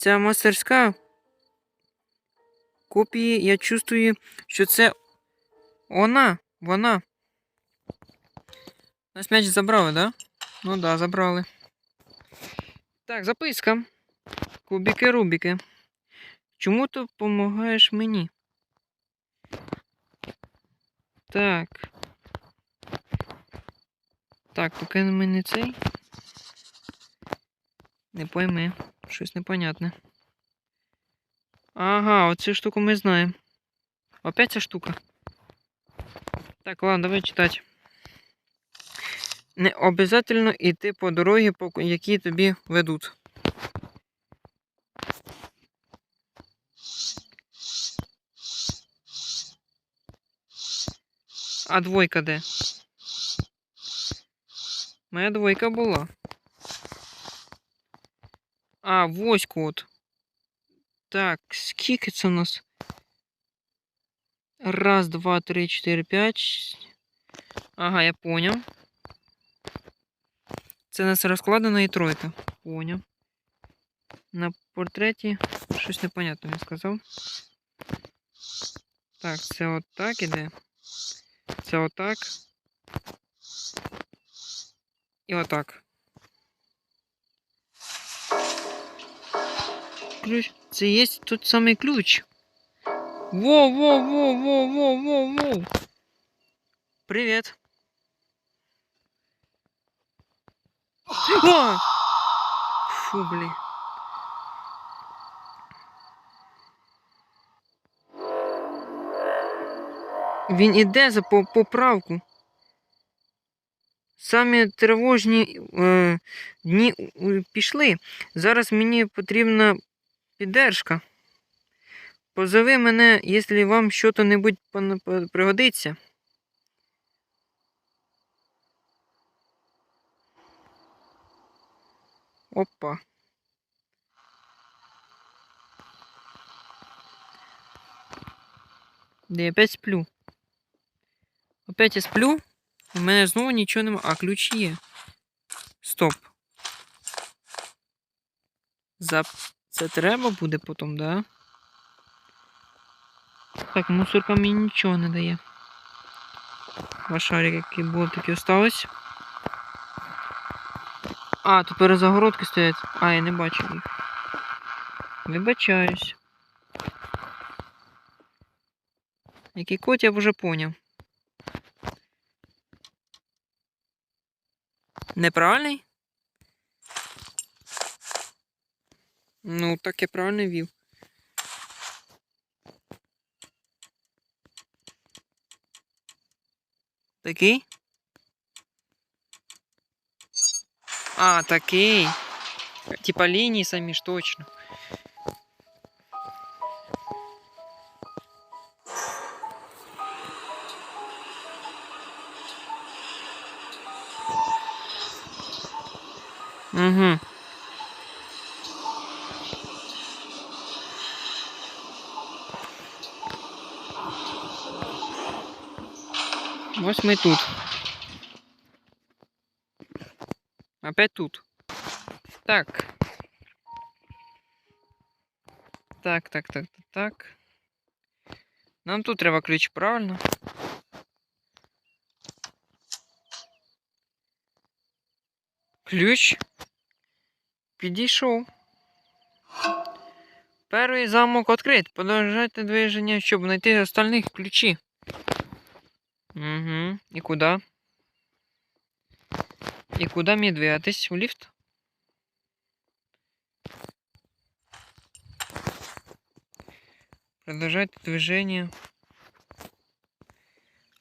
ця мастерська копії, я чувствую, що це вона, вона. Нас м'яч забрали, да? Ну да, забрали. Так, записка. Кубики Рубіки. Чому ти допомагаєш мені? Так. Так, поки ми цей. Не пойми. Щось непонятне. Ага, оцю штуку ми знаємо. Опять ця штука. Так, ладно, давай читати. Не обов'язково йти по дорогі, по які тобі ведуть. А двойка де? Моя двойка була. А, воську от. Так, скільки це у нас? Раз, два, три, чотири, п'ять. Ага, я поняв. Це у нас розкладена і тройка. Поняв. На портреті щось непонятне він сказав. Так, це отак іде. Це отак. І отак. Ключ. Це є тут самий ключ. Воу, воу, воу, воу, воу, воу, воу. Привет. А! Фу, блін. Він іде за по- поправку. Самі тривожні е, дні е, пішли. Зараз мені потрібна піддержка. Позови мене, якщо вам що-то-небудь пригодиться. Опа. Да я опять сплю. Опять я сплю. У мене знову нічого нема. А ключ є. Стоп. Зап... Це треба буде потім, да? Так, мусорка мені нічого не дає. Два шарики, які були, такі остались. А, тепер загородки стоять. А, я не бачу їх. Вибачаюсь. Який код я вже поняв. Неправильний? Ну, так я правильно вів. Такий? А, такий. Типа лінії самі ж точно. Ми тут. Опять тут. Так. Так, так, так, так, так. Нам тут треба ключ, правильно? Ключ. Підійшов. Перший замок відкрит. Продовжайте движення, щоб знайти остальних ключі. Угу. І куди? І куди мені двигатись? В ліфт? Продолжать движение.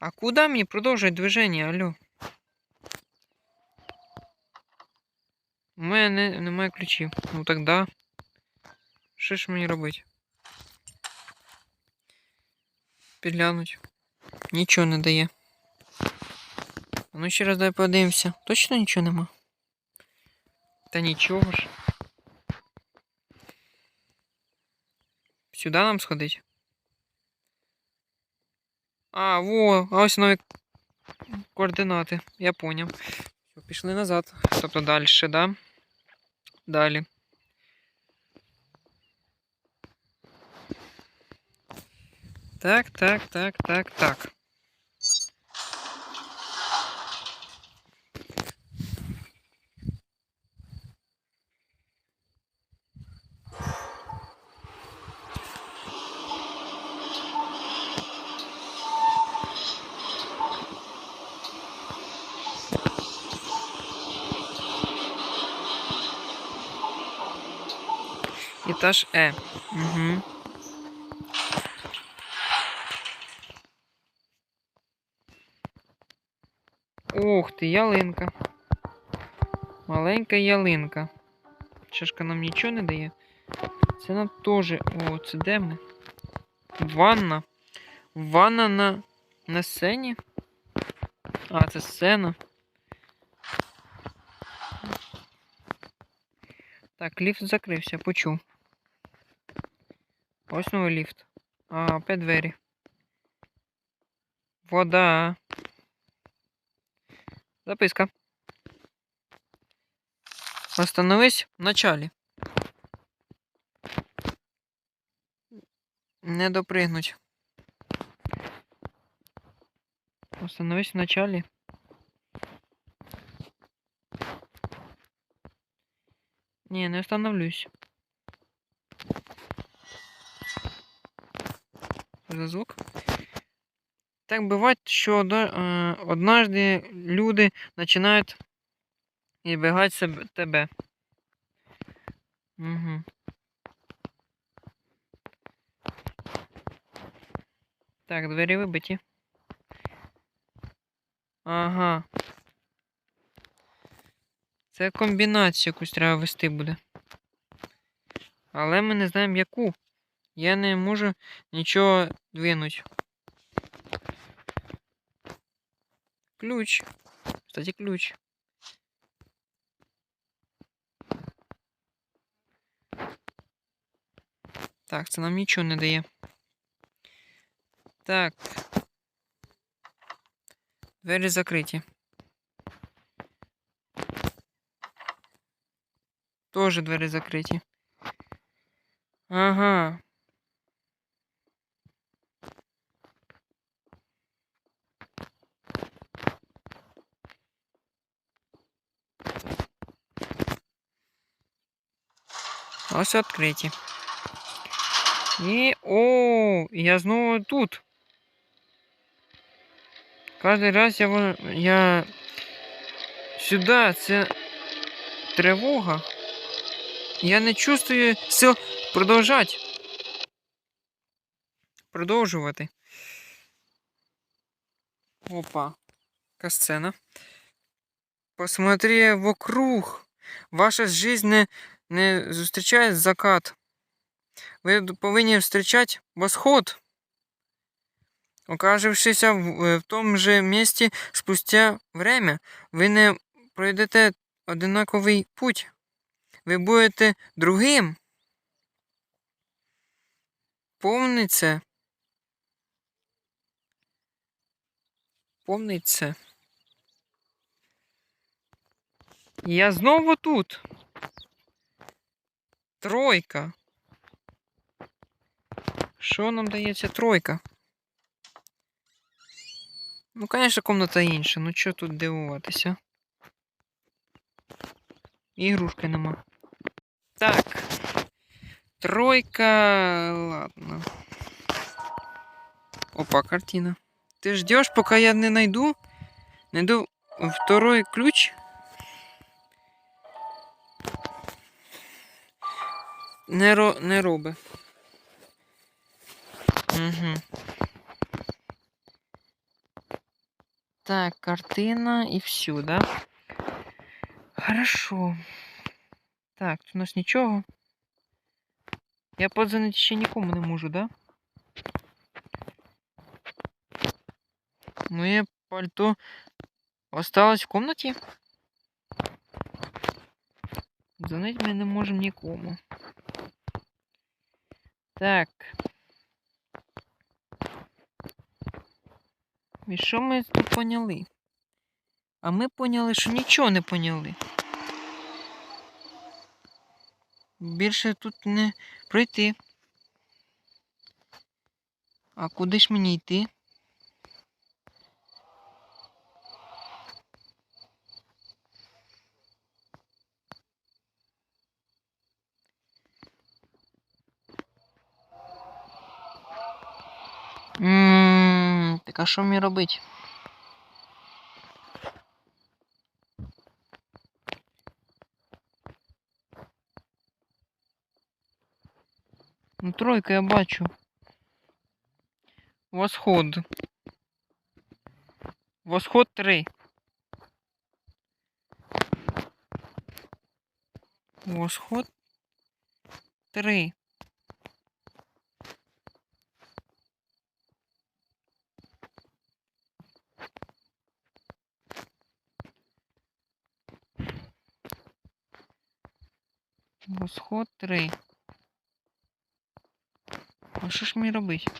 А куда мне продовжать движение, алло? У мене не- немає ключів. Ну тогда. Що ж мені робити? Підглянуть. Нічого не дає. Ну ще раз дай подивимося. Точно нічого нема? Та нічого ж. Сюди нам сходить? А, во, а ось нові координати. Я поняв. Пішли назад. Тобто далі, да? Далі. Так, так, так, так, так. Етаж Е. Угу. Ух ти, ялинка. Маленька ялинка. Чашка нам нічого не дає. Це нам теж. О, це де ми? Ванна. Ванна на, на сцені. А, це сцена. Так, ліфт закрився, почув. Ось новий ліфт. А, опять двері. Вода. Записка. Остановись в началі. Не допригнуть. Остановись в началі. Не, не остановлюсь. Звук. Так бывает, що е, однажды люди починають себе, тебе. Угу. Так, двері вибиті. Ага. Це комбінацію якусь треба вести буде. Але ми не знаємо яку. Я не можу нічого двинуть. Ключ. Кстати, ключ. Так, це нам нічого не дає. Так. Двері закриті. Тоже двері закриті. Ага. Ось відкриті. І. О, я знову тут. Кожен раз я, во- я сюди, це тривога. Я не чувствую сил продовжати. Продовжувати. Опа. Яка сцена. Посмотри вокруг. Ваша жизнь не, не зустрічає закат. Ви повинні зустрічати восход. Окажившися в, е, в тому же місці спустя время, ви не пройдете одинаковий путь. Ви будете другим. Помни це. Я знову тут. Тройка. Що нам дається тройка? Ну, звісно, комната інша. Ну що тут дивуватися? Ігрушки нема. Так. Тройка. Ладно. Опа, картина. Ты ждешь, пока я не найду? Найду второй ключ? Не, ро... не роби. Угу. Так, картина и все, да? Хорошо. Так, у нас нічого. Я подзвонити ще нікому не можу, да? Моє пальто осталось в комнаті? Дзвонити ми не можемо нікому. Так. І що ми тут поняли? А ми поняли, що нічого не поняли. Більше тут не пройти. А куди ж мені йти? Що мені робити? Ну, тройка я бачу. Восход. Восход 3. Восход 3. Восход 3. А що ж мені робити?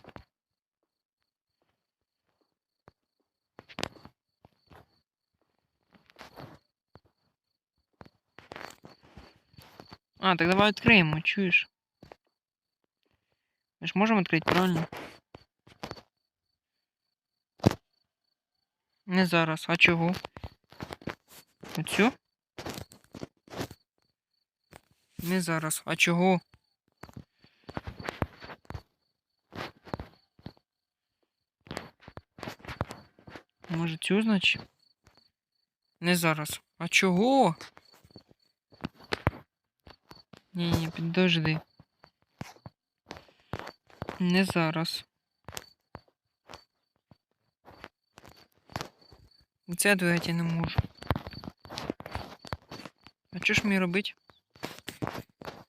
А, так давай відкриємо, чуєш? Ми ж можемо відкрити, правильно? Не зараз, а чого? Оцю? Не зараз, а чого? Може цю, значить? Не зараз. А чого? Ні, ні, підожди. Не зараз. Це я не можу. А що ж мені робити?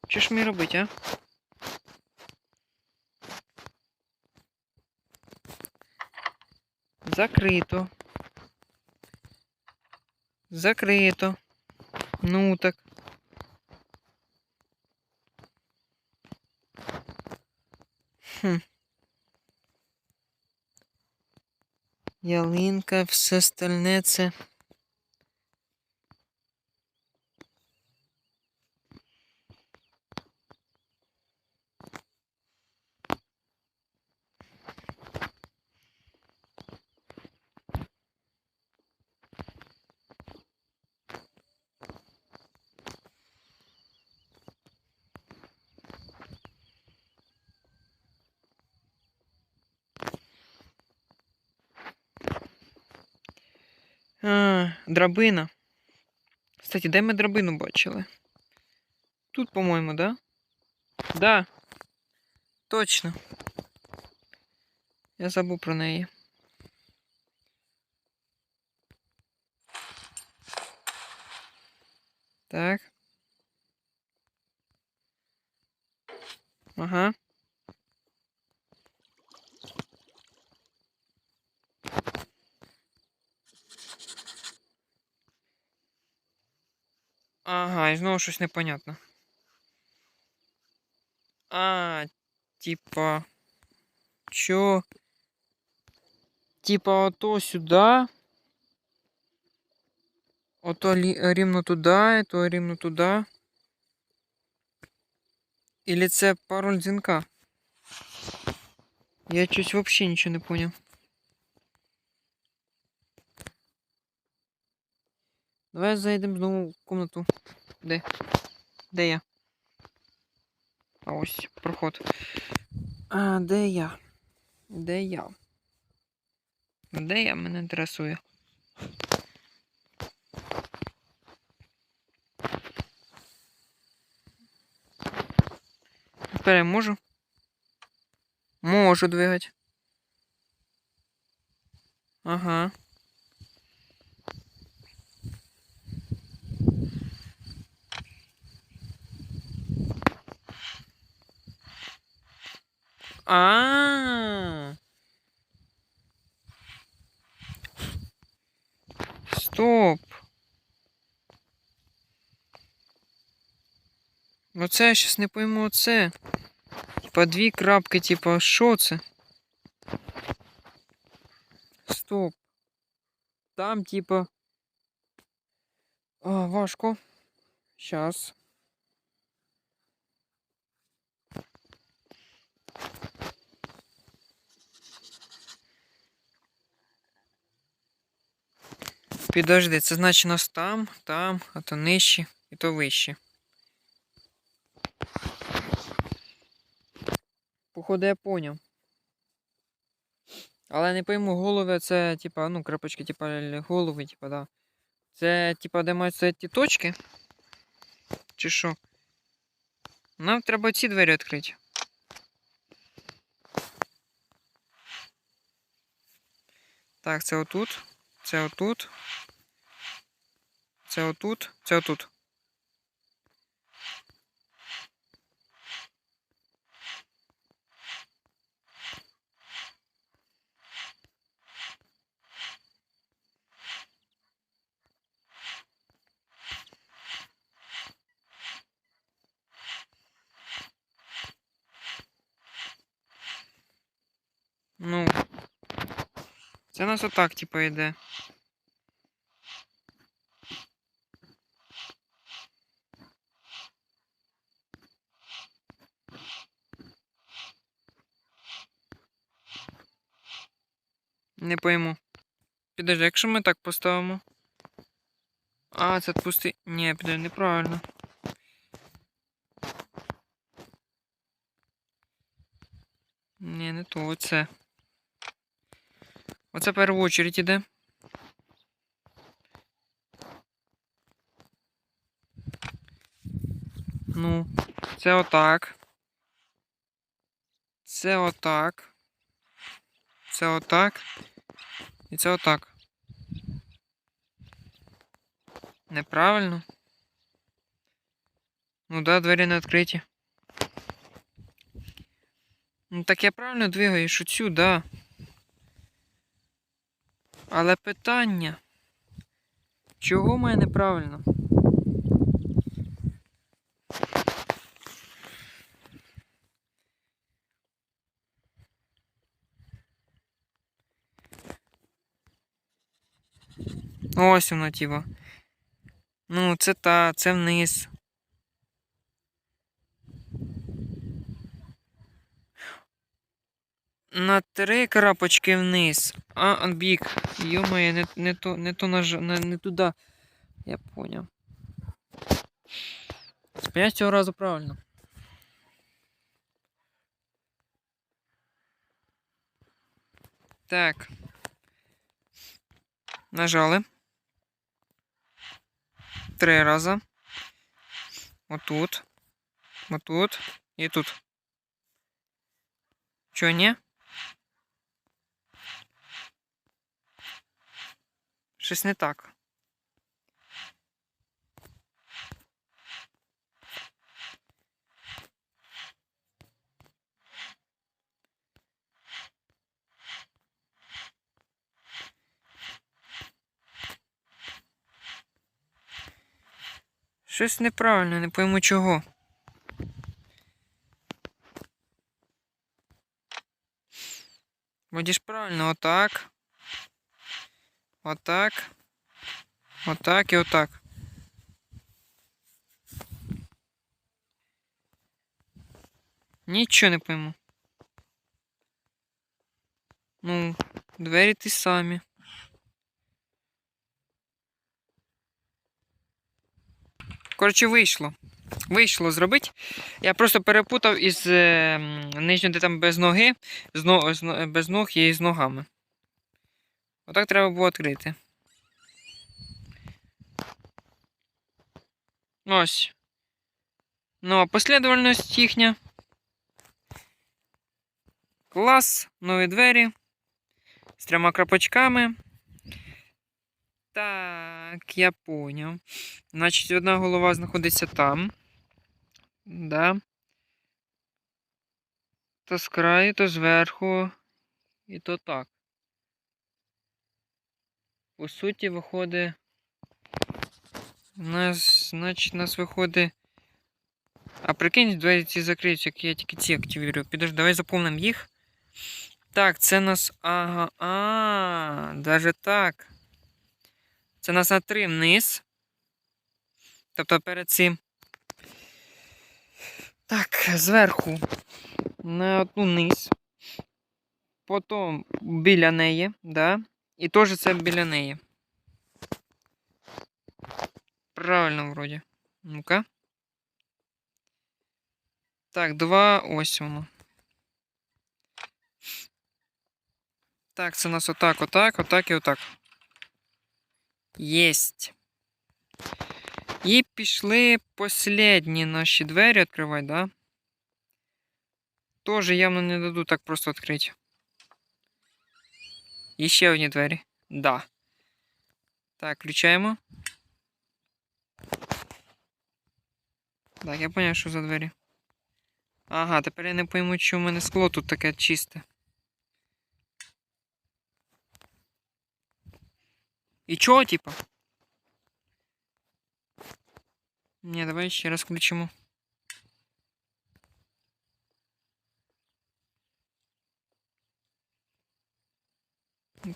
Що ж мені робити, а? Закрито. Закрито. Ну так. Хм. Ялинка, все остальне це. А, драбина. Кстати, де ми драбину бачили? Тут, по-моєму, да? Да. Точно. Я забув про неї. Так. Ага. Ага, і знову щось непонятно. А, типа. Чо? Типа ото сюди. Ото лі- рівно туди, то рівно туди. Или це пароль дзвінка? Я щось взагалі нічого не поняв. Давай зайдемо знову в комнату. Де? Де я? А ось проход. А, де я? Де я? Де я мене інтересує? Тепер я можу? Можу двигати. Ага. А. Стоп. Оце я щас не пойму оце. Типа дві крапки, типа, що це? Стоп. Там, типа. А, важко. Щас. Підожди, це значить нас там, там, а то нижче і то вище. Походу, я поняв. Але не пойму, голови це, типа, ну, крапочки, типа, голови, типа, да. Це, типа, де мають стояти ті точки? Чи що? Нам треба ці двері відкрити. Так, це отут. Це отут. Це отут. Це отут. Ну. Це у нас отак, типа, йде. Не пойму. Підожди, якщо ми так поставимо. А, це пустий. Ні, підожди, неправильно. Ні, не то, оце. Оце першу очередь іде. Ну, це отак. Це отак. Це отак. І це отак. Неправильно. Ну да, двері не відкриті. Ну так я правильно двигаю, цю, да. Але питання. Чого в мене неправильно? Ось воно, типа. Ну, це та, це вниз. На три крапочки вниз. А, бік. Йомає, не, не то, не то наж... не, не туди. Я поняв. Сподіваюсь, цього разу правильно. Так. Нажали. Три рази. Отут. Отут. І тут. Чого ні? Щось не так. Щось неправильно, не пойму чого. Ж правильно, отак. Отак. Отак і отак. Нічого не пойму. Ну, двері ті самі. Коротше, вийшло. Вийшло зробити. Я просто перепутав із е, нижньою, де там без ноги, без ног і з ногами. Отак треба було відкрити. Ось. Ну, а послідовність їхня. Клас, нові двері. З трьома крапочками. Так, я поняв. Значить, одна голова знаходиться там. Да. То з краю, то зверху. І то так. По суті, виходить. У нас, значить, у нас виходить. А прикинь, двері ці закриються, як я тільки ці активірую. Підожди, давай заповнимо їх. Так, це у нас. Ага. А, даже так. Це у нас на три вниз. Тобто перед цим. Так, зверху. На одну низ. Потім біля неї, да? І теж це біля неї. Правильно, вроді. Ну-ка. Так, два. Ось. Так, це у нас отак, отак, отак і отак. Єсть. І пішли последні наші двері відкривати, да? Тоже явно не дадуть так просто відкрити. І ще одні двері. Да. Так, включаємо. Так, я поняв, що за двері. Ага, тепер я не пойму, чому в мене скло тут таке чисте. І чого, типа? Ні, давай ще раз включимо.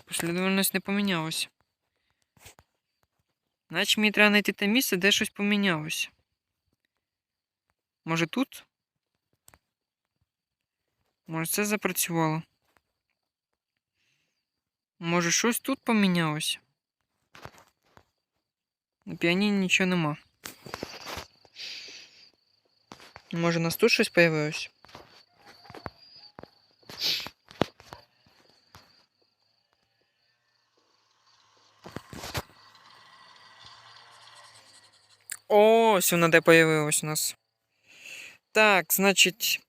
Послідовність не помінялась. Значить мені треба знайти те місце, де щось помінялося. Може тут? Може це запрацювало? Може щось тут помінялося? На піаніні нічого нема. Може, у нас тут щось появилось? Ось вона де появилась у нас. Так, значить.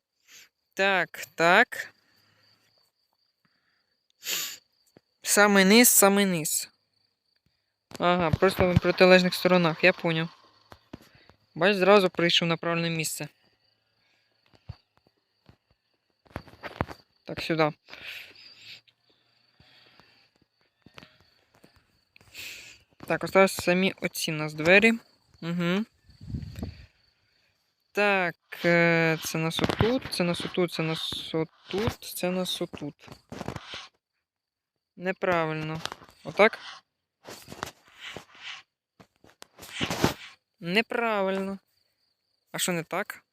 Так, так. Самий низ, самий низ. Ага, просто в протилежних сторонах, я поняв. Бач, зразу прийшов на правильне місце. Так, сюди. Так, осталось самі оці у нас двері. Угу. Так, е, це нас отут, це нас отут, це нас отут, це нас отут. Неправильно. Отак? Неправильно. А що не так?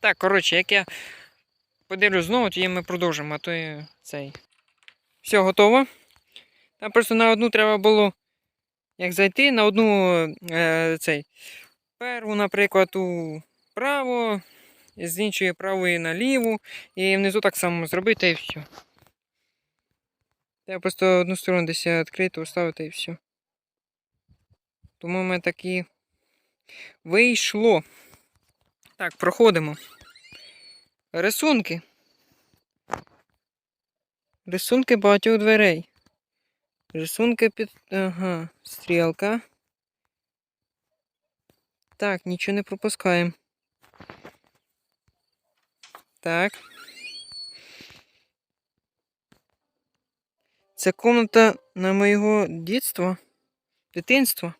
Так, коротше, як я подивлюсь знову, тоді ми продовжимо, а то і цей. Все, готово. Там просто на одну треба було як зайти, на одну е, цей. Перву, наприклад, вправо, з іншої правої наліву, і внизу так само зробити і все. Я просто одну сторону десь відкрито оставити і все. Тому ми такі вийшло. Так, проходимо. Рисунки. Рисунки багатьох дверей. Рисунки під. Ага, стрілка. Так, нічого не пропускаємо. Так. Це комната на моєго дитинства. Дитинства.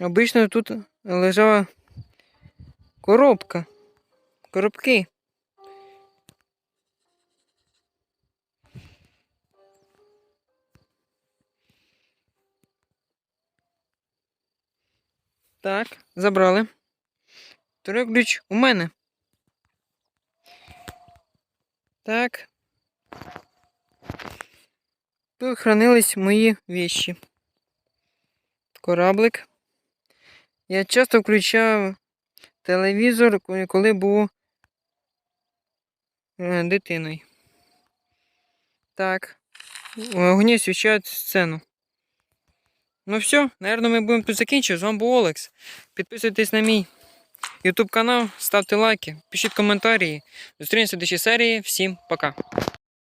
Обично тут лежала коробка. Коробки. Так, забрали. Второй ключ у мене. Так. Тут хранились мої вещи. Кораблик. Я часто включав телевізор, коли- був е, дитиною. Так. Огні освіщають сцену. Ну все, наверное, ми будемо тут закінчувати. З вами був Олекс. Підписуйтесь на мій YouTube канал, ставте лайки, пишіть коментарі. Зустрінемося в следующій серії. Всім пока.